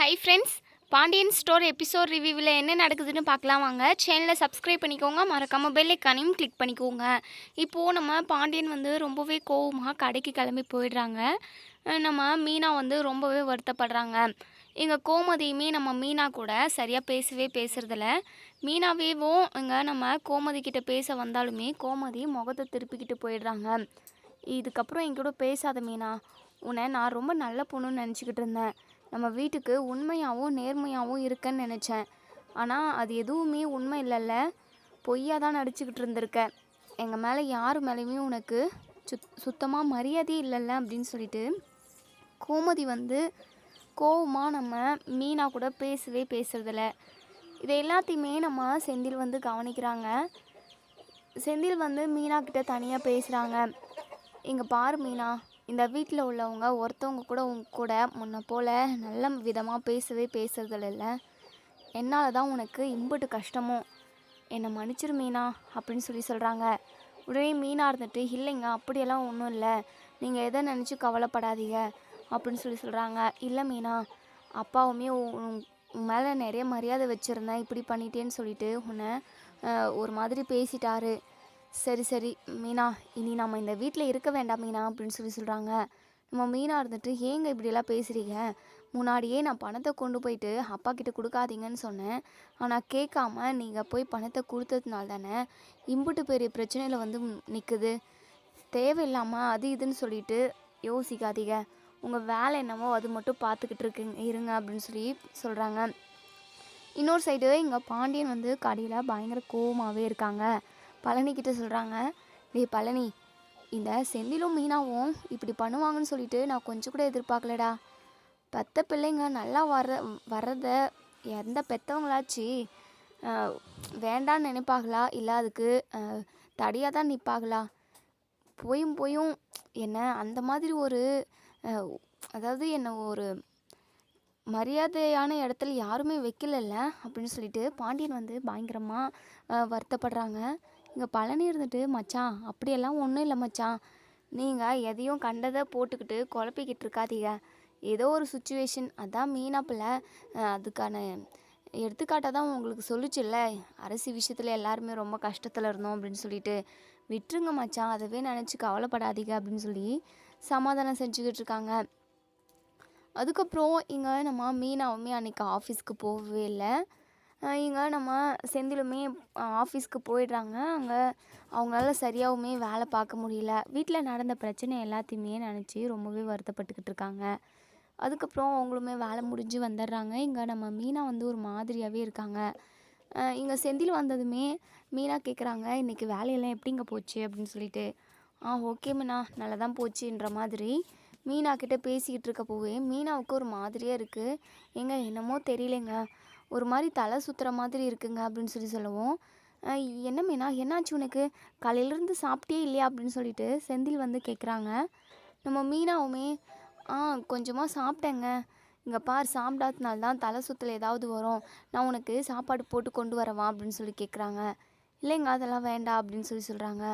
Hi friends Pandian store episode ரிவ்யூவில் என்ன நடக்குதுன்னு பார்க்கலாம் வாங்க. சேனலை சப்ஸ்கிரைப் பண்ணிக்கோங்க. மறக்காமல் பெல் ஐக்கானையும் கிளிக் பண்ணிக்கோங்க. இப்போது நம்ம பாண்டியன் வந்து ரொம்பவே கோவமாக கடைக்கு கிளம்பி போயிடுறாங்க. நம்ம மீனா வந்து ரொம்பவே வருத்தப்படுறாங்க. எங்கள் கோமதியுமே நம்ம மீனா கூட சரியாக பேசவே பேசுகிறதில்ல மீனாவேவும் இங்கே நம்ம கோமதி கிட்ட பேச வந்தாலுமே கோமதி முகத்தை திருப்பிக்கிட்டு போயிடுறாங்க. இதுக்கப்புறம் என் கூட பேசாத மீனா. உன்னை நான் ரொம்ப நல்ல பொண்ணுன்னு நினச்சிக்கிட்டு இருந்தேன். நம்ம வீட்டுக்கு உண்மையாகவும் நேர்மையாகவும் இருக்கேன்னு நினச்சேன். ஆனால் அது எதுவுமே உண்மை இல்லைல்ல. பொய்யா தான் நடிச்சுக்கிட்டு இருந்திருக்க. எங்கள் மேலே யார் மேலேயுமே உனக்கு சுத் சுத்தமாக மரியாதையே இல்லைல்ல அப்படின்னு சொல்லிட்டு கோமதி வந்து கோவமாக நம்ம மீனா கூட பேசவே பேசுறதில்ல. இதை எல்லாத்தையுமே நம்ம செந்தில் வந்து கவனிக்கிறாங்க. செந்தில் வந்து மீனா கிட்ட தனியாக பேசுகிறாங்க இங்கே பாரு மீனா இந்த வீட்டில் உள்ளவங்க ஒருத்தவங்க கூட உங்க கூட முன்ன போல் நல்ல விதமாக பேசவே பேசுறதில்ல என்னால் தான் உனக்கு இம்புட்டு கஷ்டமோ என்னை மன்னிச்சிரு மீனா அப்படின்னு சொல்லி சொல்கிறாங்க உடனே மீனா இருந்துட்டு இல்லைங்க அப்படியெல்லாம் ஒன்றும் இல்லை. நீங்கள் எதை நினச்சி கவலைப்படாதீங்க அப்படின்னு சொல்லி சொல்கிறாங்க இல்லை மீனா அப்பாவுமே உன் மேலே நிறைய மரியாதை வச்சுருந்தேன் இப்படி பண்ணிட்டேன்னு சொல்லிட்டு உன்னை ஒரு மாதிரி பேசிட்டாரு. சரி சரி மீனா இனி நம்ம இந்த வீட்டில் இருக்க வேண்டாம் மீனா அப்படின்னு சொல்லி சொல்கிறாங்க நம்ம மீனா இருந்துட்டு ஏங்க இப்படியெல்லாம் பேசுகிறீங்க முன்னாடியே நான் பணத்தை கொண்டு போயிட்டு அப்பா கிட்ட கொடுக்காதீங்கன்னு சொன்னேன். ஆனால் கேட்காம நீங்கள் போய் பணத்தை கொடுத்ததுனால தானே இம்புட்டு பெரிய பிரச்சனையில் வந்து நிற்குது தேவையில்லாமல் அது இதுன்னு சொல்லிட்டு யோசிக்காதீங்க. உங்கள் வேலை என்னமோ அது மட்டும் பார்த்துக்கிட்டு இருக்குங்க இருங்க அப்படின்னு சொல்லி சொல்கிறாங்க இன்னொரு சைடு இங்கே பாண்டியன் வந்து கடையில் பயங்கர கோவமாகவே இருக்காங்க. பழனி கிட்ட சொல்கிறாங்க டேய் பழனி இந்த செந்திலும் மீனாவும் இப்படி பண்ணுவாங்கன்னு சொல்லிட்டு நான் கொஞ்சம் கூட எதிர்பார்க்கலடா. பெத்த பிள்ளைங்க நல்லா வர வர்றத எந்த பெற்றவங்களாச்சு வேண்டான்னு நினைப்பாங்களா? இல்லை அதுக்கு தடியாக தான் நிற்பாங்களா போயும் போயும் என்ன அந்த மாதிரி ஒரு அதாவது என்ன ஒரு மரியாதையான இடத்துல யாருமே வைக்கலல்ல? அப்படின்னு சொல்லிட்டு பாண்டியன் வந்து பயங்கரமாக வருத்தப்படுறாங்க. இங்கே பழனி இருந்துட்டு மச்சான் அப்படியெல்லாம் ஒன்றும் இல்லை மச்சான். நீங்கள் எதையும் கண்டதை போட்டுக்கிட்டு குழப்பிக்கிட்டு இருக்காதீங்க. ஏதோ ஒரு சுச்சுவேஷன் அதான் மீனாப்பில் அதுக்கான எடுத்துக்காட்டாக தான் உங்களுக்கு சொல்லிச்சுல்ல. அரசி விஷயத்தில் எல்லாருமே ரொம்ப கஷ்டத்தில் இருந்தோம் அப்படின்னு சொல்லிட்டு. விட்டுருங்க மச்சான். அதவே நினச்சி கவலைப்படாதீங்க அப்படின்னு சொல்லி சமாதானம் செஞ்சுக்கிட்டு இருக்காங்க. அதுக்கப்புறம் இங்கே நம்ம மீனாவுமே அன்றைக்கி ஆஃபீஸ்க்கு போகவே இல்லை. இங்கே நம்ம செந்திலுமே ஆஃபீஸ்க்கு போயிடுறாங்க. அங்கே அவங்களால சரியாகவுமே வேலை பார்க்க முடியல. வீட்டில் நடந்த பிரச்சனை எல்லாத்தையுமே நினச்சி ரொம்பவே வருத்தப்பட்டுக்கிட்டு இருக்காங்க. அதுக்கப்புறம் அவங்களுமே வேலை முடிஞ்சு வந்துடுறாங்க. இங்கே நம்ம மீனா வந்து ஒரு மாதிரியாகவே இருக்காங்க. இங்கே செந்தில் வந்ததுமே மீனா கேட்குறாங்க இன்றைக்கி வேலையெல்லாம் எப்படிங்க போச்சு? அப்படின்னு சொல்லிட்டு. ஆ ஓகே மீனா நல்லா தான் போச்சுன்ற மாதிரி. மீனா கிட்டே பேசிக்கிட்டு இருக்க போவே மீனாவுக்கு ஒரு மாதிரியாக இருக்குது எங்கே என்னமோ தெரியலைங்க. ஒரு மாதிரி தலை சுற்றுற மாதிரி இருக்குங்க அப்படின்னு சொல்லி சொல்லுவோம். என்ன மீனா என்னாச்சு உனக்கு? காலையிலேருந்து சாப்பிட்டே இல்லையா அப்படின்னு சொல்லிட்டு செந்தில் வந்து கேட்குறாங்க நம்ம மீனாவுமே ஆ கொஞ்சமாக சாப்பிட்டேங்க இங்கே பார் சாப்பிடாதனால தான் தலை சுற்றில் ஏதாவது வரும். நான் உனக்கு சாப்பாடு போட்டு கொண்டு வரவா? அப்படின்னு சொல்லி கேட்குறாங்க இல்லைங்க அதெல்லாம் வேண்டாம் அப்படின்னு சொல்லி சொல்கிறாங்க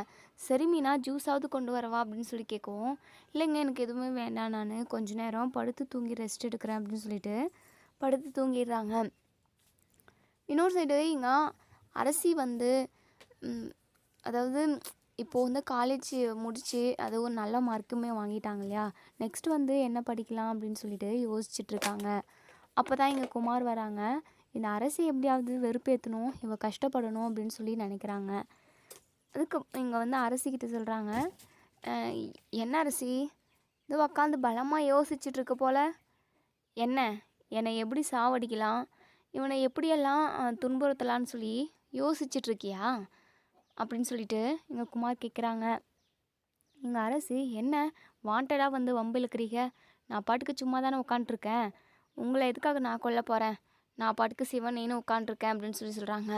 சரி மீனா ஜூஸாவது கொண்டு வரவா? அப்படின்னு சொல்லி கேட்கவும் இல்லைங்க எனக்கு எதுவுமே வேண்டாம் நான். கொஞ்ச நேரம் படுத்து தூங்கி ரெஸ்ட் எடுக்கிறேன் அப்படின்னு சொல்லிட்டு படுத்து தூங்கிடுறாங்க. இன்னொரு சைடு இங்கே அரசி வந்து அதாவது இப்போது வந்து காலேஜ் முடித்து அது ஒரு நல்ல மார்க்குமே வாங்கிட்டாங்க இல்லையா? நெக்ஸ்ட் வந்து என்ன படிக்கலாம் அப்படின்னு சொல்லிட்டு யோசிச்சுட்ருக்காங்க அப்போ தான் இங்கே குமார் வராங்க. இந்த அரசி எப்படியாவது வெறுப்பேற்றணும் இவ கஷ்டப்படணும் அப்படின்னு சொல்லி நினைக்கிறாங்க. அதுக்கு இங்கே வந்து அரசிக்கிட்ட சொல்கிறாங்க என்ன அரசி? இது உக்காந்து பலமாக யோசிச்சுட்ருக்க போல். என்ன? என்னை எப்படி சாவடிக்கலாம்? இவனை எப்படியெல்லாம் துன்புறுத்தலான்னு சொல்லி யோசிச்சுட்டு இருக்கியா அப்படின்னு சொல்லிட்டு இங்கே குமார் கேட்குறாங்க எங்கள் அரசு என்ன? வாண்டடாக வந்து வம்பு இழுக்கிறீங்க? நான் பாட்டுக்கு சும்மா தானே உட்காண்ட்ருக்கேன் உங்களை எதுக்காக நான் கொல்ல போகிறேன் நான் பாட்டுக்கு சிவன் நீனும் உட்காண்ட்ருக்கேன் அப்படின்னு சொல்லி சொல்கிறாங்க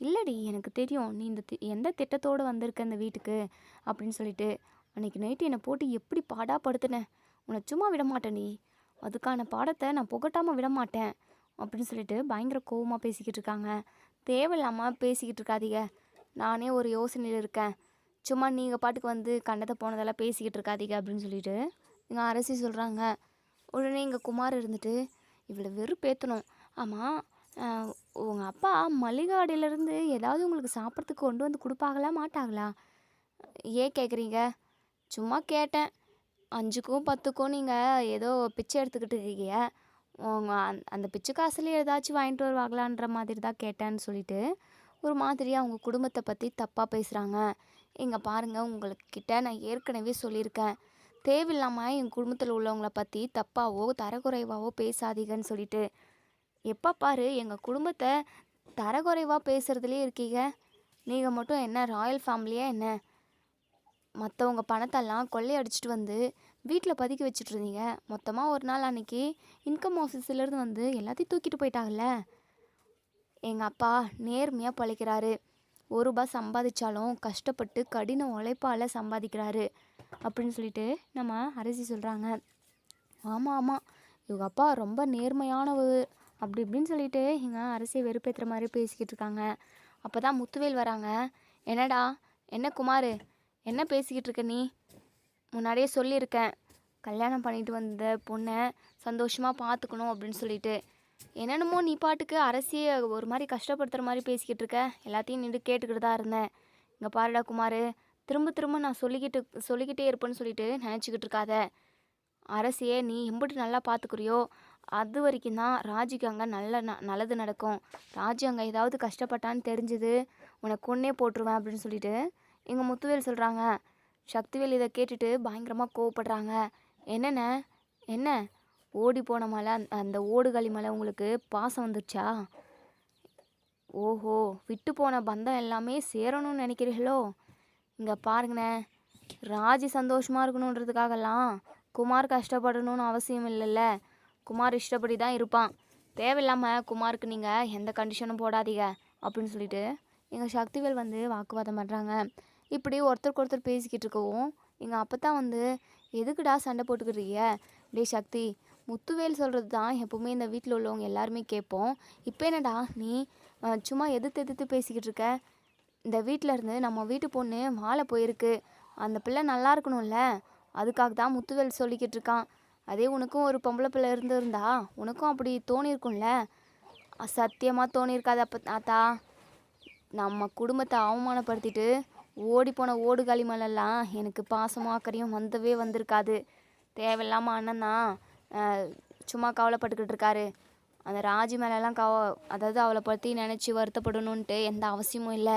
இல்லடி எனக்கு தெரியும். நீ இந்த தி- எந்த திட்டத்தோடு வந்திருக்க இந்த வீட்டுக்கு? அப்படின்னு சொல்லிட்டு அன்னைக்கு நைட்டு என்னை போட்டு எப்படி பாடா படுத்துனேன் உன்னை சும்மா விட மாட்டேன் நீ அதுக்கான பாடத்தை நான் புகட்டாமல் விட மாட்டேன். அப்படின்னு சொல்லிட்டு பயங்கர கோவமாக பேசிக்கிட்டு இருக்காங்க. தேவையில்லாமல் பேசிக்கிட்டு இருக்காதீங்க. நானே ஒரு யோசனையில் இருக்கேன். சும்மா நீங்கள் பாட்டுக்கு வந்து கண்டத்தை போனதெல்லாம் பேசிக்கிட்டு இருக்காதீங்க அப்படின்னு சொல்லிட்டு இங்கே அரசி சொல்கிறாங்க உடனே இங்கே குமார் இருந்துட்டு இவ்வளோ வெறுப்பேற்றணும் ஆமாம் உங்கள் அப்பா மளிகை ஏதாவது உங்களுக்கு சாப்பிட்றதுக்கு கொண்டு வந்து கொடுப்பாங்களா மாட்டாங்களா? ஏன் கேட்குறீங்க சும்மா கேட்டேன். அஞ்சுக்கும் பத்துக்கும் நீங்கள் ஏதோ பிச்சை எடுத்துக்கிட்டு இருக்கீங்க. அந்த அந்த காசுலேயே ஏதாச்சும் வாங்கிட்டு வருவாங்களான்ற மாதிரி தான் கேட்டேன்னு சொல்லிட்டு ஒரு மாதிரி அவங்க குடும்பத்தை பற்றி தப்பாக பேசுகிறாங்க இங்கே பாருங்கள் உங்கள்கிட்ட நான் ஏற்கனவே சொல்லியிருக்கேன். தேவையில்லாமல் என் குடும்பத்தில் உள்ளவங்கள பற்றி தப்பாவோ தரக்குறைவாவோ பேசாதீங்கன்னு சொல்லிட்டு. எப்போ பாரு எங்கள் குடும்பத்தை தரக்குறைவாக பேசுகிறதுலே இருக்கீங்க. நீங்கள் மட்டும் என்ன ராயல் ஃபேமிலியாக என்ன? மற்றவங்க பணத்தெல்லாம் கொள்ளையடிச்சிட்டு வந்து வீட்டில் பதுக்கி வச்சுட்டு இருந்தீங்க மொத்தமாக ஒரு நாள் அன்னைக்கு இன்கம் ஆஃபீஸிலேருந்து வந்து எல்லாத்தையும் தூக்கிட்டு போயிட்டாங்கல்ல? எங்கள் அப்பா நேர்மையாக பழைக்கிறாரு. ஒரு ரூபாய் சம்பாதிச்சாலும் கஷ்டப்பட்டு கடின உழைப்பால் சம்பாதிக்கிறாரு. அப்படின்னு சொல்லிட்டு நம்ம அரசி சொல்கிறாங்க ஆமாம் ஆமாம் இவங்க அப்பா ரொம்ப நேர்மையானவர். அப்படி இப்படின்னு சொல்லிட்டு எங்கள் அரசியை வெறுப்பேற்றுற மாதிரி பேசிக்கிட்டு இருக்காங்க. அப்போ தான் முத்துவேல் வராங்க. என்னடா? என்ன குமார்? என்ன பேசிக்கிட்டு இருக்க நீ? முன்னாடியே சொல்லியிருக்கேன். கல்யாணம் பண்ணிட்டு வந்த பொண்ணை சந்தோஷமாக பார்த்துக்கணும் அப்படின்னு சொல்லிட்டு. என்னென்னமோ நீ பாட்டுக்கு அரசியை ஒரு மாதிரி கஷ்டப்படுத்துகிற மாதிரி பேசிக்கிட்டு இருக்க. எல்லாத்தையும் நின்று கேட்டுக்கிட்டு தான் இருந்தேன். இங்கே பாருடா குமார் திரும்ப திரும்ப நான் சொல்லிக்கிட்டு சொல்லிக்கிட்டே இருப்பேன்னு சொல்லிட்டு நினச்சிக்கிட்டு இருக்காத. அரசியை நீ எம்பிட்டு நல்லா பார்த்துக்குறியோ அது வரைக்கும் தான் ராஜிக்கு அங்கே நல்ல ந- நல்லது நடக்கும். ராஜு அங்கே ஏதாவது கஷ்டப்பட்டான்னு தெரிஞ்சது உனக்கு கொன்னே போட்டுருவேன் அப்படின்னு சொல்லிட்டு எங்கள் முத்துவேல் சொல்கிறாங்க சக்திவேல் இதை கேட்டுட்டு பயங்கரமாக கோவப்படுறாங்க. என்னென்ன என்ன? ஓடி போன மலை அந்த- அந்த ஓடுகளி மலை உங்களுக்கு பாசம் வந்துருச்சா? ஓஹோ விட்டு போன பந்தம் எல்லாமே சேரணும்னு நினைக்கிறீங்களோ இங்கே பாருங்கண்ணே ராஜி சந்தோஷமாக இருக்கணுன்றதுக்காகலாம் குமார் கஷ்டப்படணும்னு அவசியம் இல்லைல்ல. குமார் இஷ்டப்படி தான் இருப்பான். தேவையில்லாமல் குமாருக்கு நீங்கள் எந்த கண்டிஷனும் போடாதீங்க அப்படின்னு சொல்லிட்டு எங்கள் சக்திவேல் வந்து வாக்குவாதம் பண்ணுறாங்க இப்படி ஒருத்தருக்கு ஒருத்தர் பேசிக்கிட்டு இருக்கவும் எங்கள் அப்போ தான் வந்து எதுக்குடா சண்டை போட்டுக்கிறீங்க டே சக்தி முத்துவேல் சொல்கிறது தான் எப்போவுமே இந்த வீட்டில் உள்ளவங்க எல்லாருமே கேட்போம். இப்போ என்னடா நீ சும்மா எதிர்த்து எதிர்த்து பேசிக்கிட்டு இருக்க இந்த வீட்டில் இருந்து நம்ம வீட்டு பொண்ணு மாலை போயிருக்கு. அந்த பிள்ளை நல்லா இருக்கணும்ல. அதுக்காக தான் முத்துவேல் சொல்லிக்கிட்டு இருக்கான் அதே உனக்கும் ஒரு பொம்பளை பிள்ளை இருந்திருந்தா உனக்கும் அப்படி தோணியிருக்கும்ல. சத்தியமாக தோணியிருக்காது அப்போ தாத்தா. நம்ம குடும்பத்தை அவமானப்படுத்திட்டு ஓடிப்போன ஓடுகாலி மேலெல்லாம் எனக்கு பாசமும் அக்கறையும் வந்தவே வந்திருக்காது. தேவையில்லாமல் அண்ணன்னா சும்மா கவலைப்பட்டுக்கிட்டு இருக்காரு. அந்த ராஜி மேலெல்லாம் கவ அதாவது அவளை பற்றி நினச்சி வருத்தப்படணுன்ட்டு எந்த அவசியமும் இல்லை.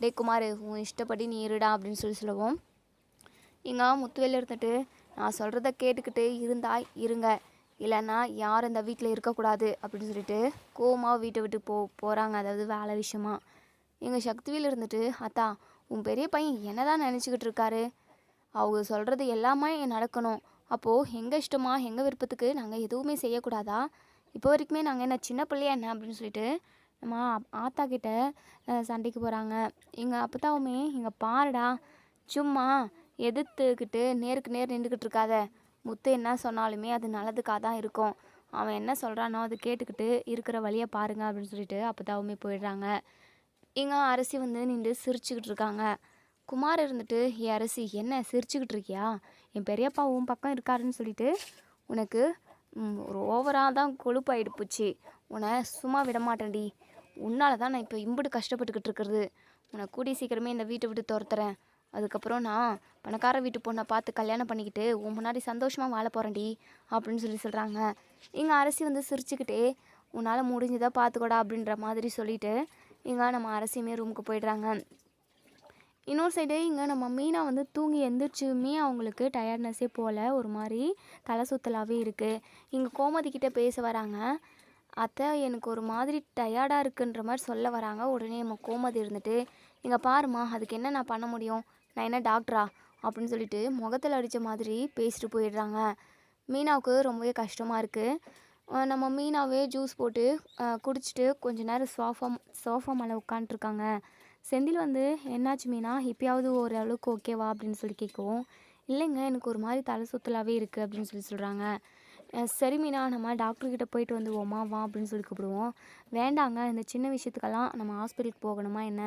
டேய் குமார் உன் இஷ்டப்படி நீ இருடா அப்படின்னு சொல்லி சொல்லுவோம். இங்கே முத்துவேல இருந்துட்டு நான் சொல்கிறத கேட்டுக்கிட்டு இருந்தா இருங்க. இல்லைன்னா யாரும் இந்த வீட்டில் இருக்கக்கூடாது அப்படின்னு சொல்லிட்டு கோவமாக வீட்டை விட்டு போ போகிறாங்க அதாவது வேலை விஷயமா. எங்கள் சக்திவேல் இருந்துட்டு அத்தா உன் பெரிய பையன் என்னதான் நினச்சிக்கிட்டு இருக்காரு? அவங்க சொல்கிறது எல்லாமே நடக்கணும். அப்போது எங்கள் இஷ்டமா எங்கள் விருப்பத்துக்கு நாங்கள் எதுவுமே செய்யக்கூடாதா? இப்போ வரைக்குமே நாங்கள் என்ன சின்ன பிள்ளையா என்ன அப்படின்னு சொல்லிட்டு நம்ம ஆத்தா கிட்ட சண்டைக்கு போகிறாங்க எங்கள் அப்பத்தாவுமே இங்கே பாருடா சும்மா எதிர்த்துக்கிட்டு நேருக்கு நேர் நின்றுக்கிட்டு இருக்காத. முத்து என்ன சொன்னாலுமே அது நல்லதுக்காக தான் இருக்கும். அவன் என்ன சொல்கிறானோ அது கேட்டுக்கிட்டு இருக்கிற வழியை பாருங்க அப்படின்னு சொல்லிட்டு அப்பத்தாவுமே போயிடுறாங்க. இங்கே அரசி வந்து நின்று சிரிச்சுக்கிட்டு இருக்காங்க. குமார் இருந்துட்டு ஏ அரசி என்ன சிரிச்சுக்கிட்டு இருக்கியா? என் பெரியப்பா உன் பக்கம் இருக்காருன்னு சொல்லிட்டு உனக்கு ஒரு ஓவராக தான் கொழுப்பாயிடு போச்சு. உன்னை சும்மா விட மாட்டேன்டி. உன்னால தான் நான் இப்போ இம்புட்டு கஷ்டப்பட்டுக்கிட்டு இருக்கிறது. உன்னை கூடி சீக்கிரமே இந்த வீட்டை விட்டு துரத்துறேன். அதுக்கப்புறம் நான் பணக்கார வீட்டு பொண்ணை பார்த்து கல்யாணம் பண்ணிக்கிட்டு உன் முன்னாடி சந்தோஷமாக வாழ போகிறேன்டி அப்படின்னு சொல்லி சொல்கிறாங்க இங்கே அரசி வந்து சிரிச்சுக்கிட்டே உன்னால் முடிஞ்சதை பார்த்துக்கோடா அப்படின்ற மாதிரி சொல்லிட்டு இங்கே நம்ம அரசியுமே ரூமுக்கு போயிடுறாங்க. இன்னொரு சைடு இங்கே நம்ம மீனா வந்து தூங்கி எந்திரிச்சுமே அவங்களுக்கு டயர்ட்னஸே போல் ஒரு மாதிரி தலை சுத்தலாகவே இருக்குது இங்கே கோமதி கிட்டே பேச வராங்க. அத்தை எனக்கு ஒரு மாதிரி டயர்டாக இருக்குன்ற மாதிரி சொல்ல வராங்க. உடனே நம்ம கோமதி இருந்துட்டு இங்கே பாருமா அதுக்கு என்ன நான் பண்ண முடியும்? நான் என்ன டாக்டரா அப்படின்னு சொல்லிட்டு முகத்தில் அடித்த மாதிரி பேசிட்டு போயிடுறாங்க. மீனாவுக்கு ரொம்பவே கஷ்டமாக இருக்குது நம்ம மீனாவே ஜூஸ் போட்டு குடிச்சிட்டு கொஞ்ச நேரம் சோஃபா சோஃபா மேலே உட்காண்ட்ருக்காங்க செந்தில் வந்து என்னாச்சு மீனா? இப்பயாவது ஓரளவுக்கு ஓகேவா அப்படின்னு சொல்லி கேட்கவும் இல்லைங்க எனக்கு ஒரு மாதிரி தலை சுத்தலாகவே இருக்குது அப்படின்னு சொல்லி சொல்கிறாங்க சரி மீனா நம்ம டாக்டர்கிட்ட போயிட்டு வந்துவோமா வா அப்படின்னு சொல்லி கூப்பிடுவோம். வேண்டாங்க இந்த சின்ன விஷயத்துக்கெல்லாம் நம்ம ஹாஸ்பிட்டலுக்கு போகணுமா என்ன?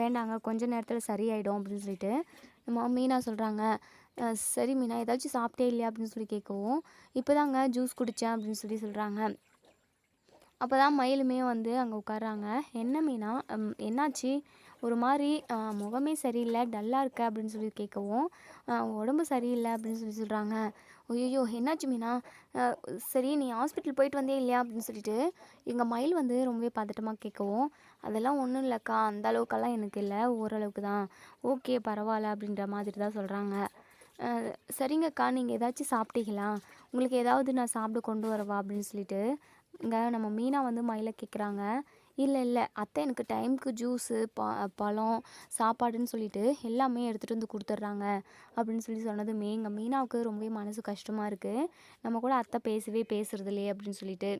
வேண்டாங்க கொஞ்ச நேரத்தில் சரியாயிடும் அப்படின்னு சொல்லிட்டு நம்ம மீனா சொல்கிறாங்க சரி மீனா ஏதாச்சும் சாப்பிட்டே இல்லையா அப்படின்னு சொல்லி கேட்கவும் இப்போ தாங்க ஜூஸ் குடித்தேன் அப்படின்னு சொல்லி சொல்கிறாங்க அப்போ தான் மயிலுமே வந்து அங்கே உட்காராங்க என்ன மீனா? என்னாச்சு? ஒரு மாதிரி முகமே சரியில்லை டல்லாக இருக்க அப்படின்னு சொல்லி கேட்கவும் உடம்பு சரியில்லை அப்படின்னு சொல்லி சொல்கிறாங்க ஐயோ என்னாச்சு மீனா? சரி நீ ஹாஸ்பிட்டல் போயிட்டு வந்தே இல்லையா அப்படின்னு சொல்லிட்டு எங்கள் மயில் வந்து ரொம்பவே பதட்டமாக கேட்கவும் அதெல்லாம் ஒன்றும் இல்லைக்கா அந்த அளவுக்கெல்லாம் எனக்கு இல்லை ஓரளவுக்கு தான் ஓகே பரவாயில்ல அப்படின்ற மாதிரி தான் சொல்கிறாங்க சரிங்கக்கா நீங்கள் ஏதாச்சும் சாப்பிட்டீங்களா? உங்களுக்கு ஏதாவது நான் சாப்பிட கொண்டு வரவா? அப்படின்னு சொல்லிட்டு இங்கே நம்ம மீனா வந்து மயிலை கேட்குறாங்க இல்லை இல்லை. அத்தை எனக்கு டைமுக்கு ஜூஸு ப பழம் சாப்பாடுன்னு சொல்லிட்டு எல்லாமே எடுத்துகிட்டு வந்து கொடுத்துட்றாங்க. அப்படின்னு சொல்லி சொன்னதுமே எங்கள் மீனாவுக்கு ரொம்பவே மனசு கஷ்டமாக இருக்குது நம்ம கூட அத்தை பேசவே பேசுறது இல்லையே அப்படின்னு சொல்லிட்டு.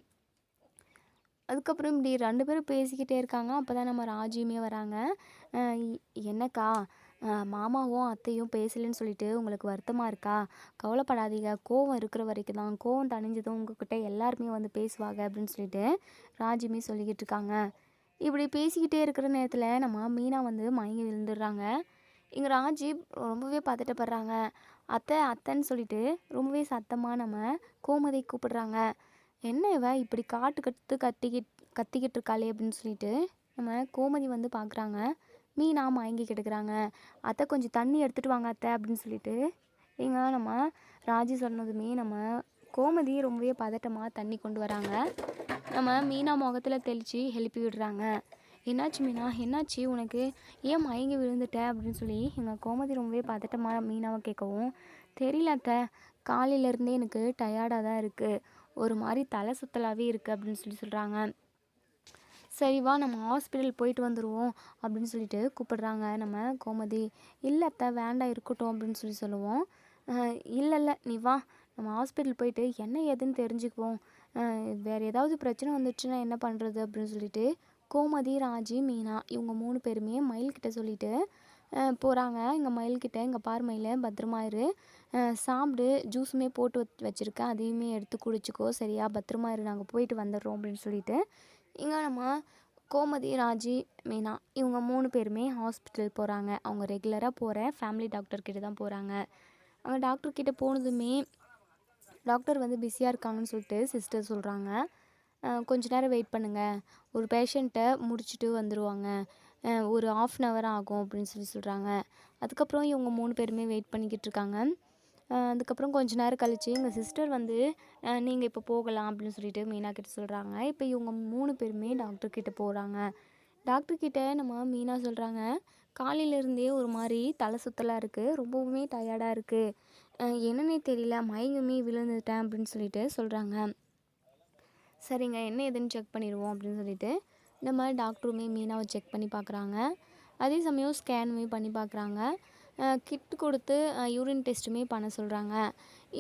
அதுக்கப்புறம் இப்படி ரெண்டு பேரும் பேசிக்கிட்டே இருக்காங்க. அப்போ தான் நம்ம ராஜியுமே வராங்க. என்னக்கா? மாமாவும் அத்தையும் பேசலைன்னு சொல்லிட்டு உங்களுக்கு வருத்தமாக இருக்கா? கவலைப்படாதீங்க. கோவம் இருக்கிற வரைக்கும் தான் கோவம் தணிஞ்சதும் உங்ககிட்ட எல்லாருமே வந்து பேசுவாங்க அப்படின்னு சொல்லிட்டு ராஜியுமே சொல்லிக்கிட்டு இருக்காங்க. இப்படி பேசிக்கிட்டே இருக்கிற நேரத்தில் நம்ம மீனா வந்து மயங்கி விழுந்துடுறாங்க. இங்கே ராஜி ரொம்பவே பதட்டப்படுறாங்க. அத்தை அத்தைன்னு சொல்லிட்டு ரொம்பவே சத்தமாக நம்ம கோமதி கூப்பிடுறாங்க. என்ன இவ? இப்படி காட்டு கத்து கத்திக்கிட் கத்திக்கிட்டு இருக்காளே அப்படின்னு சொல்லிட்டு நம்ம கோமதி வந்து பார்க்குறாங்க மீனாக மயங்கி கிடக்குறாங்க. அத்தை கொஞ்சம் தண்ணி எடுத்துகிட்டு வாங்க அத்தை அப்படின்னு சொல்லிட்டு இங்கே நம்ம ராஜி சொன்னதுமே நம்ம கோமதி ரொம்பவே பதட்டமாக தண்ணி கொண்டு வராங்க. நம்ம மீனா முகத்தில் தெளித்து எழுப்பி விடுறாங்க. என்னாச்சு மீனா? என்னாச்சு? உனக்கு ஏன் மயங்கி விழுந்துட்ட? அப்படின்னு சொல்லி எங்கள் கோமதி ரொம்பவே பதட்டமாக மீனாவை கேட்கவும் தெரியல அத்தை. காலையிலேருந்தே எனக்கு டயர்டாக தான் இருக்குது ஒரு மாதிரி தலை சுத்தலாகவே இருக்குது அப்படின்னு சொல்லி சொல்கிறாங்க சரி வா நம்ம ஹாஸ்பிட்டல் போயிட்டு வந்துடுவோம் அப்படின்னு சொல்லிட்டு கூப்பிடுறாங்க. நம்ம கோமதி இல்லை அத்தை வேண்டாம் இருக்கட்டும் அப்படின்னு சொல்லி சொல்லுவோம். இல்லை இல்லை நீ வா. நம்ம ஹாஸ்பிட்டல் போயிட்டு என்ன ஏதுன்னு தெரிஞ்சுக்குவோம். வேறு ஏதாவது பிரச்சனை வந்துச்சுன்னா என்ன பண்ணுறது அப்படின்னு சொல்லிட்டு கோமதி ராஜி மீனா இவங்க மூணு பேருமே மயில்கிட்ட சொல்லிட்டு போகிறாங்க இங்கே மயில்கிட்ட இங்கே பார் மயில் பத்திரமா இரு. சாப்பிடு ஜூஸுமே போட்டு வச்சுருக்கேன் அதையுமே எடுத்து குடிச்சிக்கோ. சரியா? பத்திரமா இரு. நாங்கள் போயிட்டு வந்துடுறோம் அப்படின்னு சொல்லிட்டு இங்கே நம்ம கோமதி ராஜி மீனா இவங்க மூணு பேருமே ஹாஸ்பிட்டல் போகிறாங்க அவங்க ரெகுலராக போகிற ஃபேமிலி டாக்டர்கிட்ட தான் போகிறாங்க அவங்க டாக்டர்கிட்ட போனதுமே டாக்டர் வந்து பிஸியாக இருக்காங்கன்னு சொல்லிட்டு சிஸ்டர் சொல்கிறாங்க கொஞ்ச நேரம் வெயிட் பண்ணுங்கள் ஒரு பேஷண்ட்டை முடிச்சுட்டு வந்துடுவாங்க ஒரு ஆஃப் அன் ஹவர் ஆகும் அப்படின்னு சொல்லி சொல்கிறாங்க அதுக்கப்புறம் இவங்க மூணு பேருமே வெயிட் பண்ணிக்கிட்டு இருக்காங்க. அதுக்கப்புறம் கொஞ்ச நேரம் கழிச்சு எங்கள் சிஸ்டர் வந்து நீங்கள் இப்போ போகலாம் அப்படின்னு சொல்லிட்டு மீனா கிட்ட சொல்கிறாங்க இப்போ இவங்க மூணு பேருமே டாக்டர் கிட்ட போகிறாங்க டாக்டர்கிட்ட நம்ம மீனா சொல்கிறாங்க காலையிலேருந்தே ஒரு மாதிரி தலை சுத்தலாக இருக்குது ரொம்பவுமே டயர்டாக இருக்குது என்னன்னே தெரியல மயங்கமே விழுந்துட்டேன் அப்படின்னு சொல்லிட்டு சொல்கிறாங்க சரிங்க என்ன ஏதுன்னு செக் பண்ணிடுவோம் அப்படின்னு சொல்லிட்டு நம்ம டாக்டருமே மீனாவை செக் பண்ணி பார்க்குறாங்க அதே சமயம் ஸ்கேனுமே பண்ணி பார்க்குறாங்க கிட் கொடுத்து யூரின் டெஸ்ட்டுமே பண்ண சொல்கிறாங்க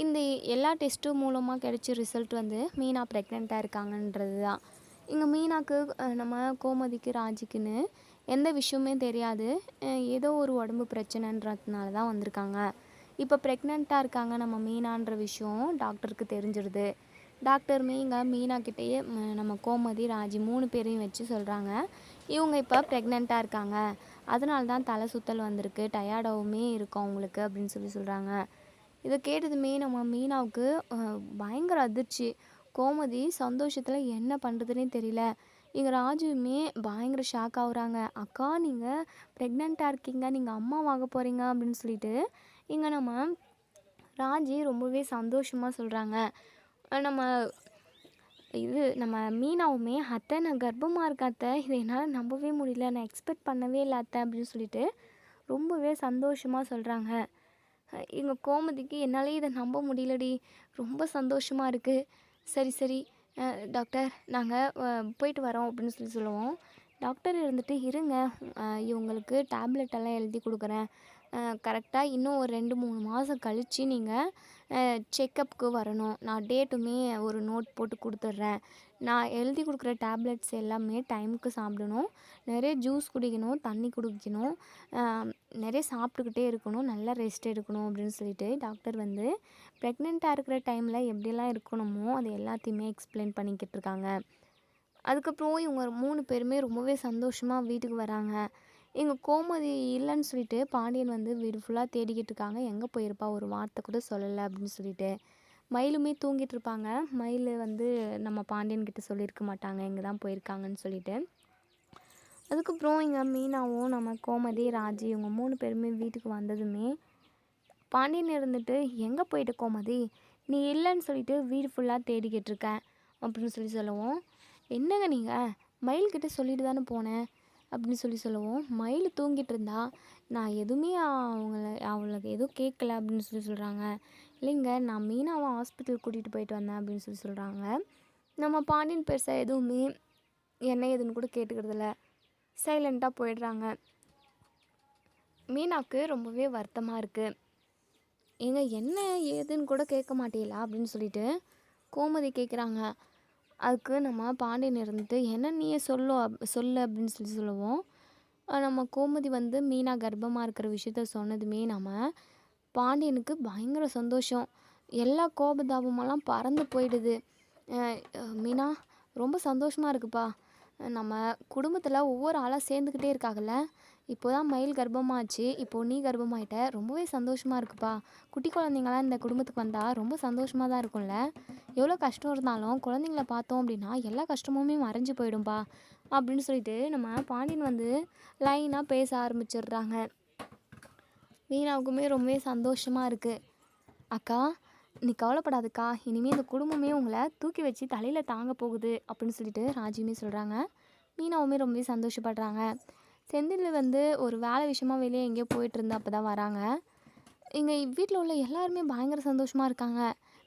இந்த எல்லா டெஸ்ட்டும் மூலமாக கிடைச்ச ரிசல்ட் வந்து மீனா ப்ரெக்னெண்ட்டாக இருக்காங்கன்றது தான். இங்கே மீனாக்கு நம்ம கோமதிக்கு ராஜிக்குன்னு எந்த விஷயமே தெரியாது. ஏதோ ஒரு உடம்பு பிரச்சனைன்றதுனால தான் வந்திருக்காங்க. இப்போ ப்ரெக்னெண்ட்டாக இருக்காங்க நம்ம மீனான்ற விஷயம் டாக்டருக்கு தெரிஞ்சிருது. டாக்டருமே இங்கே மீனாக்கிட்டேயே நம்ம கோமதி ராஜி மூணு பேரையும் வச்சு சொல்கிறாங்க இவங்க இப்போ ப்ரெக்னெண்ட்டாக இருக்காங்க. அதனால தான் தலை சுத்தல் வந்திருக்கு. டயர்டாகவுமே இருக்கும் அவங்களுக்கு அப்படின்னு சொல்லி சொல்கிறாங்க இதை கேட்டதுமே நம்ம மீனாவுக்கு பயங்கர அதிர்ச்சி. கோமதி சந்தோஷத்தில் என்ன பண்ணுறதுனே தெரியல. இங்கே ராஜுவுமே பயங்கர ஷாக் ஆகுறாங்க. அக்கா நீங்கள் ப்ரெக்னெண்ட்டாக இருக்கீங்க. நீங்கள் அம்மா வாங்க போகிறீங்க அப்படின்னு சொல்லிட்டு இங்கே நம்ம ராஜி ரொம்பவே சந்தோஷமாக சொல்கிறாங்க நம்ம இது நம்ம மீனாவுமே அத்தை நான் கர்ப்பமாக இருக்க அத்தை. இதை என்னால் நம்பவே முடியல. நான் எக்ஸ்பெக்ட் பண்ணவே இல்லை அத்தை அப்படின்னு சொல்லிட்டு ரொம்பவே சந்தோஷமாக சொல்கிறாங்க எங்கள் கோமதிக்கு என்னாலே இதை நம்ப முடியலடி. ரொம்ப சந்தோஷமாக இருக்குது சரி சரி. டாக்டர் நாங்கள் போயிட்டு வரோம் அப்படின்னு சொல்லி சொல்லுவோம். டாக்டர் இருந்துட்டு இருங்க. இவங்களுக்கு டேப்லெட் எல்லாம் எழுதி கொடுக்குறேன். கரெக்டாக இன்னும் ஒரு ரெண்டு மூணு மாதம் கழித்து நீங்கள் செக்கப்புக்கு வரணும். நான் டேட்டுமே ஒரு நோட் போட்டு கொடுத்துட்றேன். நான் எழுதி கொடுக்குற டேப்லெட்ஸ் எல்லாமே டைமுக்கு சாப்பிடணும். நிறைய ஜூஸ் குடிக்கணும் தண்ணி குடிக்கணும். நிறைய சாப்பிட்டுக்கிட்டே இருக்கணும். நல்லா ரெஸ்ட் எடுக்கணும் அப்படின்னு சொல்லிட்டு டாக்டர் வந்து ப்ரெக்னெண்ட்டாக இருக்கிற டைமில் எப்படிலாம் இருக்கணுமோ அது எல்லாத்தையுமே எக்ஸ்பிளைன் பண்ணிக்கிட்டு இருக்காங்க. அதுக்கப்புறம் இவங்க மூணு பேருமே ரொம்பவே சந்தோஷமாக வீட்டுக்கு வராங்க. எங்கள் கோமதி இல்லைன்னு சொல்லிட்டு பாண்டியன் வந்து வீடு ஃபுல்லாக தேடிக்கிட்டு இருக்காங்க. எங்கே போயிருப்பா? ஒரு வார்த்தை கூட சொல்லலை அப்படின்னு சொல்லிட்டு. மயிலுமே தூங்கிட்டு இருப்பாங்க. மயில் வந்து நம்ம பாண்டியன் கிட்ட சொல்லியிருக்க மாட்டாங்க. இங்கே தான் போயிருக்காங்கன்னு சொல்லிட்டு. அதுக்கப்புறம் இங்கே மீனாவும் நம்ம கோமதி ராஜி இவங்க மூணு பேருமே வீட்டுக்கு வந்ததுமே பாண்டியன் இருந்துட்டு எங்கே போயிட்டு கோமதி? நீ இல்லைன்னு சொல்லிட்டு வீடு ஃபுல்லாக தேடிக்கிட்டு இருக்கேன் அப்படின்னு சொல்லி சொல்லுவோம். என்னங்க நீங்கள் மயில்கிட்ட சொல்லிட்டு தானே போனேன் அப்படின்னு சொல்லி சொல்லுவோம். மயில் தூங்கிட்டு இருந்தா நான் எதுவுமே அவங்கள அவளுக்கு எதுவும் கேட்கல அப்படின்னு சொல்லி சொல்கிறாங்க இல்லைங்க நான் மீனாவை ஹாஸ்பிட்டல் கூட்டிகிட்டு போயிட்டு வந்தேன் அப்படின்னு சொல்லி சொல்கிறாங்க நம்ம பாண்டியன் பெருசாக எதுவுமே என்ன ஏதுன்னு கூட கேட்டுக்கிறதில்ல சைலண்ட்டாக போயிடுறாங்க. மீனாவுக்கு ரொம்பவே வருத்தமாக இருக்குது ஏங்க என்ன ஏதுன்னு கூட கேட்க மாட்டீங்களா அப்படின்னு சொல்லிட்டு கோமதி கேட்குறாங்க அதுக்கு நம்ம பாண்டியன் இருந்துட்டு என்ன நீயே சொல்லு அப்- சொல்லு அப்படின்னு சொல்லி சொல்லுவோம். நம்ம கோமதி வந்து மீனா கர்ப்பமாக இருக்கிற விஷயத்த சொன்னதுமே நம்ம பாண்டியனுக்கு பயங்கர சந்தோஷம். எல்லா கோபதாபமெல்லாம் பறந்து போயிடுது. மீனா ரொம்ப சந்தோஷமாக இருக்குப்பா. நம்ம குடும்பத்தில் ஒவ்வொரு ஆளாக சேர்ந்துக்கிட்டே இருக்காங்கல்ல? இப்போ தான் மயில் கர்ப்பமாச்சு. இப்போ நீ கர்ப்பமாயிட்ட. ரொம்பவே சந்தோஷமாக இருக்குப்பா. குட்டி குழந்தைங்களாம் இந்த குடும்பத்துக்கு வந்தால் ரொம்ப சந்தோஷமாக தான் இருக்கும்ல. எவ்வளோ கஷ்டம் இருந்தாலும் குழந்தைங்கள பார்த்தோம் அப்படின்னா எல்லா கஷ்டமுமே மறைஞ்சு போயிடும்பா அப்படின்னு சொல்லிட்டு நம்ம பாண்டியன் வந்து லைனாக பேச ஆரம்பிச்சிடுறாங்க. மீனாவுக்குமே ரொம்பவே சந்தோஷமாக இருக்குது அக்கா நீ கவலைப்படாதுக்கா. இனிமேல் இந்த குடும்பமே உங்களை தூக்கி வச்சு தலையில் தாங்க போகுது அப்படின்னு சொல்லிட்டு ராஜியுமே சொல்கிறாங்க மீனாவுமே ரொம்பவே சந்தோஷப்படுறாங்க. செந்தில் வந்து ஒரு வேலை விஷயமா வெளியே எங்கேயோ போயிட்டுருந்து அப்போ தான் வராங்க. இங்கே வீட்டில் உள்ள எல்லாருமே பயங்கர சந்தோஷமாக இருக்காங்க.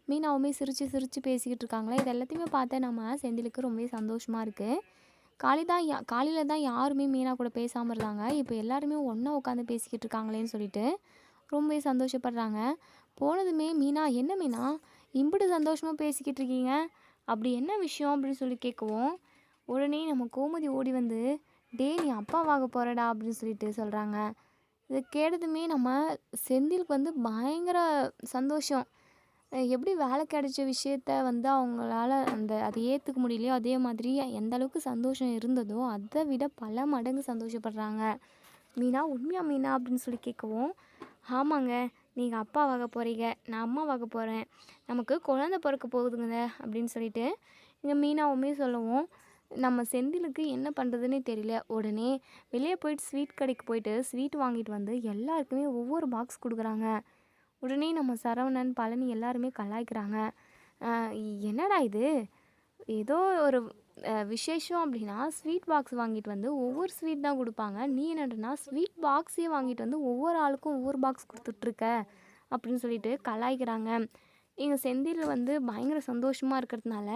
மீனாவுமே சிரித்து சிரித்து பேசிக்கிட்டு இருக்காங்களே. இது எல்லாத்தையுமே பார்த்தா நம்ம செந்திலுக்கு ரொம்பவே சந்தோஷமாக இருக்குது காலி தான் யா காலையில் தான் யாருமே மீனா கூட பேசாமல் இருந்தாங்க. இப்போ எல்லாருமே ஒன்றா உட்காந்து பேசிக்கிட்டு இருக்காங்களேன்னு சொல்லிட்டு ரொம்பவே சந்தோஷப்படுறாங்க. போனதுமே மீனா என்ன மீனா? இம்புட்டு சந்தோஷமாக பேசிக்கிட்டு இருக்கீங்க. அப்படி என்ன விஷயம்? அப்படின்னு சொல்லி கேட்கவும் உடனே நம்ம கோமதி ஓடி வந்து டே நீ அப்பாவாக போகிறடா அப்படின்னு சொல்லிட்டு சொல்கிறாங்க இதை கேட்டதுமே நம்ம செந்திலுக்கு வந்து பயங்கர சந்தோஷம். எப்படி வேலை கிடைச்ச விஷயத்த வந்து அவங்களால அந்த அதை ஏற்றுக்க முடியலையோ அதே மாதிரி எந்த அளவுக்கு சந்தோஷம் இருந்ததோ அதை விட பல மடங்கு சந்தோஷப்படுறாங்க. மீனா உண்மையா மீனா? அப்படின்னு சொல்லி கேட்கவும் ஆமாங்க நீங்கள் அப்பாவாக போகிறீங்க நான் அம்மாவாக போகிறேன் நமக்கு குழந்த பிறக்க போகுதுங்க அப்படின்னு சொல்லிட்டு இங்கே மீனாவுமே சொல்லவும் நம்ம செந்திலுக்கு என்ன பண்ணுறதுன்னே தெரியல. உடனே வெளியே போயிட்டு ஸ்வீட் கடைக்கு போயிட்டு ஸ்வீட் வாங்கிட்டு வந்து எல்லாருக்குமே ஒவ்வொரு பாக்ஸ் கொடுக்குறாங்க. உடனே நம்ம சரவணன் பழனி எல்லாருமே கலாய்க்கிறாங்க. என்னடா இது? ஏதோ ஒரு விசேஷம் அப்படின்னா ஸ்வீட் பாக்ஸ் வாங்கிட்டு வந்து ஒவ்வொரு ஸ்வீட் தான் கொடுப்பாங்க. நீ என்னடனா ஸ்வீட் பாக்ஸே வாங்கிட்டு வந்து ஒவ்வொரு ஆளுக்கும் ஒவ்வொரு பாக்ஸ் கொடுத்துட்ருக்க அப்படின்னு சொல்லிட்டு கலாய்க்கிறாங்க. எங்கள் செந்தில் வந்து பயங்கர சந்தோஷமாக இருக்கிறதுனால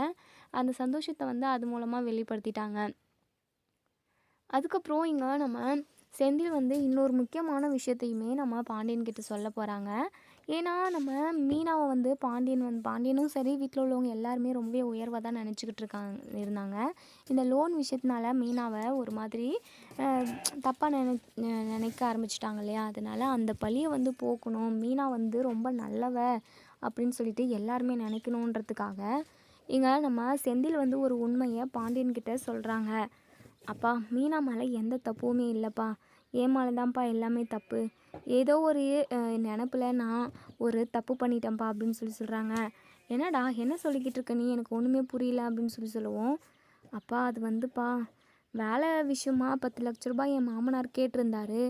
அந்த சந்தோஷத்தை வந்து அது மூலமாக வெளிப்படுத்திட்டாங்க. அதுக்கப்புறம் இங்கே நம்ம செந்தில் வந்து இன்னொரு முக்கியமான விஷயத்தையுமே நம்ம பாண்டியன் கிட்ட சொல்ல போகிறாங்க ஏன்னா நம்ம மீனாவை வந்து பாண்டியன் வந்து பாண்டியனும் சரி வீட்டில் உள்ளவங்க எல்லாருமே ரொம்பவே உயர்வாக தான் நினச்சிக்கிட்டு இருக்காங்க இருந்தாங்க. இந்த லோன் விஷயத்தினால மீனாவை ஒரு மாதிரி தப்பாக நினை நினைக்க ஆரம்பிச்சிட்டாங்க இல்லையா? அதனால் அந்த பழியை வந்து போக்கணும். மீனா வந்து ரொம்ப நல்லவ அப்படின்னு சொல்லிட்டு எல்லாருமே நினைக்கணுன்றதுக்காக இங்கே நம்ம செந்தில் வந்து ஒரு உண்மையை பாண்டியன் கிட்ட சொல்கிறாங்க அப்பா மீனா மேலே எந்த தப்புமே இல்லைப்பா. என் மேலே தான்ப்பா எல்லாமே தப்பு. ஏதோ ஒரு நினப்பில் நான் ஒரு தப்பு பண்ணிட்டேன்ப்பா அப்படின்னு சொல்லி சொல்கிறாங்க என்னடா என்ன சொல்லிக்கிட்டு இருக்க நீ? எனக்கு ஒன்றுமே புரியல அப்படின்னு சொல்லி சொல்லுவோம். அப்பா அது வந்துப்பா. வேலை விஷயமா பத்து லட்ச ரூபாய் என் மாமனார் கேட்டிருந்தாரு.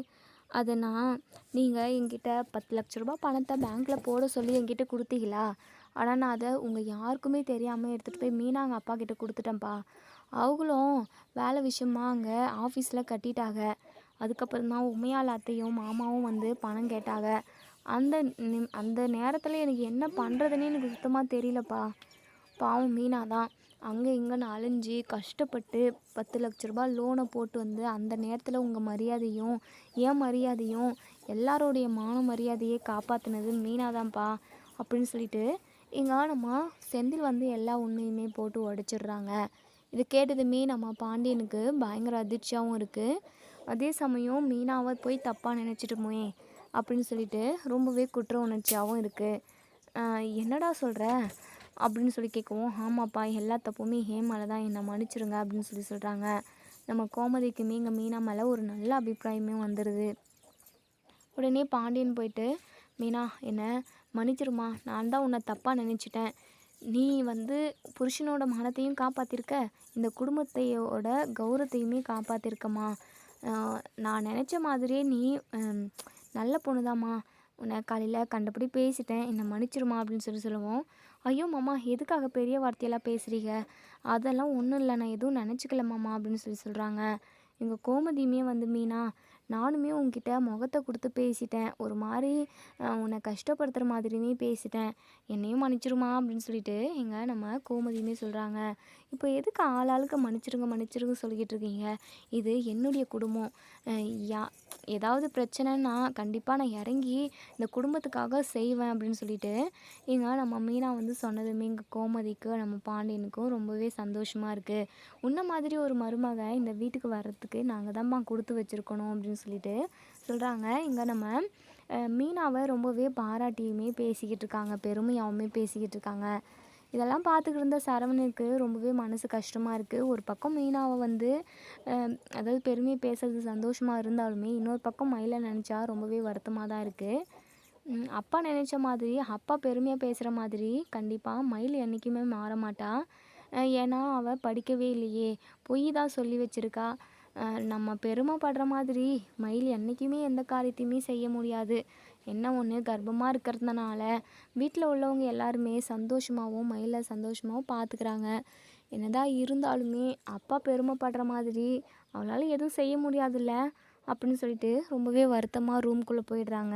அதை நான் நீங்கள் என்கிட்ட பத்து லட்ச ரூபா பணத்தை பேங்க்கில் போட சொல்லி என்கிட்ட கொடுத்தீங்களா? ஆனால் நான் அதை உங்கள் யாருக்குமே தெரியாமல் எடுத்துகிட்டு போய் மீனாங்க அப்பா கிட்ட கொடுத்துட்டேன்ப்பா அவங்களும் வேலை விஷயமா அங்கே ஆஃபீஸில் கட்டிட்டாங்க. அதுக்கப்புறம் தான் உமையால் அத்தையும் மாமாவும் வந்து பணம் கேட்டாங்க. அந்த நிம்- அந்த நேரத்தில் எனக்கு என்ன பண்ணுறதுன்னே எனக்கு சுத்தமாக தெரியலப்பா. பாவம் மீனா தான் அங்கே இங்கேன்னு அலைஞ்சு கஷ்டப்பட்டு பத்து லட்ச ரூபாய் லோனை போட்டு வந்து அந்த நேரத்தில் உங்கள் மரியாதையும் என் மரியாதையும் எல்லாரோடைய மான மரியாதையை காப்பாற்றினது மீனாதான்ப்பா அப்படின்னு சொல்லிட்டு எங்கள் ஆனம்மா செந்தில் வந்து எல்லா உண்மையுமே போட்டு உடச்சிடுறாங்க. இது கேட்டதுமே நம்ம பாண்டியனுக்கு பயங்கர அதிர்ச்சியாகவும் இருக்குது அதே சமயம் மீனாவை போய் தப்பாக நினச்சிட்டுமே அப்படின்னு சொல்லிட்டு ரொம்பவே குற்ற உணர்ச்சியாகவும் இருக்குது என்னடா சொல்கிற அப்படின்னு சொல்லி கேட்கவும் ஆமாப்பா எல்லா தப்புமே ஹேமால தான் என்னை மன்னிச்சிருங்க அப்படின்னு சொல்லி சொல்கிறாங்க நம்ம கோமதிக்குமே இங்கே மீனா மேலே ஒரு நல்ல அபிப்பிராயமே வந்துடுது உடனே பாண்டியன் போயிட்டு மீனா என்னை மன்னிச்சிருமா? நான் தான் உன்னை தப்பாக நினச்சிட்டேன். நீ வந்து புருஷனோட மனத்தையும் காப்பாற்றிருக்க இந்த குடும்பத்தையோட கௌரவத்தையுமே காப்பாற்றிருக்கம்மா நான் நினச்ச மாதிரியே நீ நல்ல பொண்ணுதாம்மா. உன்னை காலையில் கண்டபடி பேசிட்டேன். என்னை மன்னிச்சிருமா? அப்படின்னு சொல்லி சொல்லுவோம். ஐயோ மாமா எதுக்காக பெரிய வார்த்தையெல்லாம் பேசுகிறீங்க அதெல்லாம் ஒன்றும் இல்லை நான் எதுவும் நினச்சிக்கல மாமா அப்படின்னு சொல்லி சொல்கிறாங்க எங்கள் கோமதியுமே வந்து மீனா நானுமே உன்கிட்ட முகத்தை கொடுத்து பேசிட்டேன். ஒரு மாதிரி உன்னை கஷ்டப்படுத்துகிற மாதிரியுமே பேசிட்டேன். என்னையும் மன்னிச்சிருமா அப்படின்னு சொல்லிட்டு எங்கள் நம்ம கோமதியுமே சொல்கிறாங்க இப்போ எதுக்கு ஆளாளுக்கு மன்னிச்சிருங்க மன்னிச்சிருங்க சொல்லிக்கிட்டு இருக்கீங்க? இது என்னுடைய குடும்பம். யா ஏதாவது பிரச்சனைன்னா கண்டிப்பாக நான் இறங்கி இந்த குடும்பத்துக்காக செய்வேன் அப்படின்னு சொல்லிட்டு எங்க நம்ம மீனா வந்து சொன்னதுமே எங்கள் கோமதிக்கு நம்ம பாண்டியனுக்கும் ரொம்பவே சந்தோஷமாக இருக்குது உன்ன மாதிரி ஒரு மருமக இந்த வீட்டுக்கு வர்றதுக்கு நாங்கள் தான்ப்பா கொடுத்து வச்சுருக்கணும் அப்படின்னு சொல்லிட்டு சொல்கிறாங்க இங்கே நம்ம மீனாவை ரொம்பவே பாராட்டியுமே பேசிக்கிட்டு இருக்காங்க. பெருமையாகவுமே பேசிக்கிட்டு இருக்காங்க. இதெல்லாம் பார்த்துக்கிட்டு இருந்த சரவணனுக்கு ரொம்பவே மனசு கஷ்டமாக இருக்குது ஒரு பக்கம் மீனாவை வந்து அதாவது பெருமையை பேசுறது சந்தோஷமாக இருந்தாலுமே இன்னொரு பக்கம் மயிலை நினச்சா ரொம்பவே வருத்தமாக தான் இருக்குது அப்பா நினச்ச மாதிரி அப்பா பெருமையாக பேசுகிற மாதிரி கண்டிப்பாக மயில் என்றைக்குமே மாற மாட்டா. ஏன்னா அவள் படிக்கவே இல்லையே. பொய் தான் சொல்லி வச்சுருக்கா. நம்ம பெருமைப்படுற மாதிரி மயில் என்றைக்குமே எந்த காரியத்தையுமே செய்ய முடியாது. என்ன ஒன்று கர்ப்பமாக இருக்கிறதுனால வீட்டில் உள்ளவங்க எல்லாருமே சந்தோஷமாகவும் மயிலை சந்தோஷமாகவும் பார்த்துக்கிறாங்க என்னதான் இருந்தாலுமே அப்பா பெருமைப்படுற மாதிரி அவளால் எதுவும் செய்ய முடியாதுல்ல? அப்படின்னு சொல்லிட்டு ரொம்பவே வருத்தமாக ரூம்குள்ளே போயிடுறாங்க.